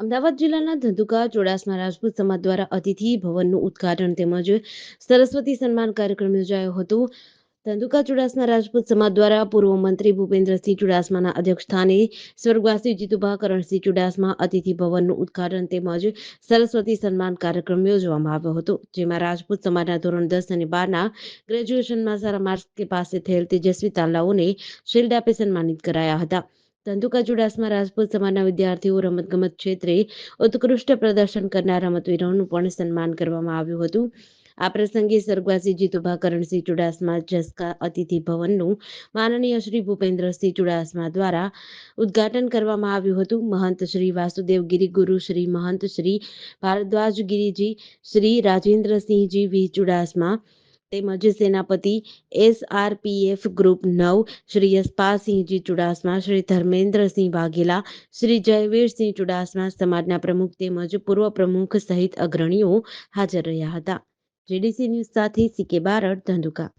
અમદાવાદ જિલ્લાના ધંધુકા ચોડાસમા રાજપૂત સમાજ દ્વારા અતિથિ ભવનનું ઉદ્ઘાટન તેમજ સરસ્વતી સન્માન કાર્યક્રમ યોજાયો હતો. ધંધુકા ચુડાસમા રાજપૂત સમાજ દ્વારા પૂર્વ મંત્રી ભૂપેન્દ્રસિંહ ચુડાસમાના અધ્યક્ષસ્થાને સ્વર્ગવાસી જીતુભા કરણસિંહ ચુડાસમા અતિથિ ભવનનું ઉદ્ઘાટન તેમજ સરસ્વતી સન્માન કાર્યક્રમ યોજવામાં આવ્યો હતો. જેમાં રાજપૂત સમાજના ધોરણ દસ અને બારના ગ્રેજ્યુએશનમાં સારા માર્ક્સ પાસે થયેલ તેજસ્વી તાલાઓને શિલ્ડ આપી સન્માનિત કરાયા હતા. ધંધુકા ચુડાસમા રાજપૂત સમાજના વિદ્યાર્થીઓ રમતગમત ક્ષેત્રે ઉત્કૃષ્ટ પ્રદર્શન કરનાર રમતવીરોનું પણ સન્માન કરવામાં આવ્યું હતું. આ પ્રસંગે સ્વર્ગવાસી જીતુભા કરણસિંહ ચુડાસમા જસકા અતિથિ ભવનનું માનનીય શ્રી ભૂપેન્દ્રસિંહ ચુડાસમા દ્વારા ઉદ્ઘાટન કરવામાં આવ્યું હતું. મહંત શ્રી વાસુદેવગીરી ગુરુ શ્રી મહંત શ્રી ભારદ્વાજ ગિરીજી, શ્રી રાજેન્દ્રસિંહજી વી ચુડાસમા તેમજ સેનાપતિ એસઆરપીએફ ગ્રુપ નવ, શ્રી યશપાલસિંહજી ચુડાસમા, શ્રી ધર્મેન્દ્રસિંહ વાઘેલા, શ્રી જયવીરસિંહ ચુડાસમા સમાજના પ્રમુખ તેમજ પૂર્વ પ્રમુખ સહિત અગ્રણીઓ હાજર રહ્યા હતા. જેડીસી ન્યૂઝ સાથે સીકે બારડ ધંધુકા.